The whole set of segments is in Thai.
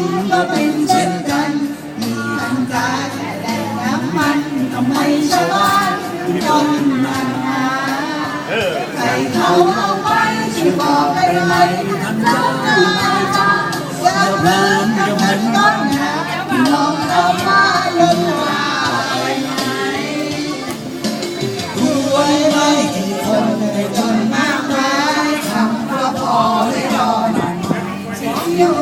นก็เป็นเช่นกัน มีทั้งการแรงน้ำมันทำให้ชาวบ้านจนนานาใครเขาเอาไปช่วยบอกได้ไหมทำน้ำนา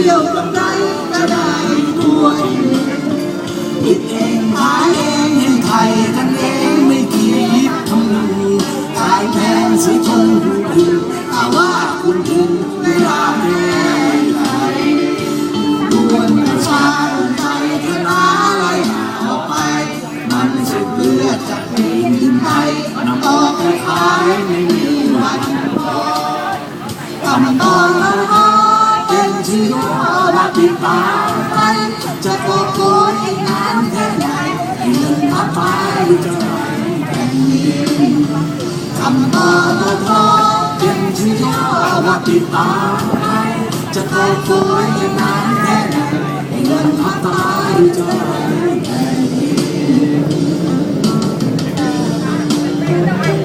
ที่ยวกับไรจะได้ทั่วถึงผิดเองหาเองเห็นใครกันเองไม่คิดคำนึงขายแพงเสียจนหูดึงถ้าว่าคุณถึงเวลาแม่ไทยดวนประชาชนไทยคณะอะไรออกไป มันสุดเลือดจากแผ่นดินไทยนำออกไปขายไม่มีวันพอคำตอนละ พอเป็นชื่อพ่อรักติดตามไปจะโกโกยอีกนานแค่ไหนเงินทับไปจะไหลแผ่นดินคำตอนละพอเป็นชื่อพ่อรักติดตามไปจะโกโกยอีกนานแค่ไหนเงินทับไปจะไหลแผ่นดินเ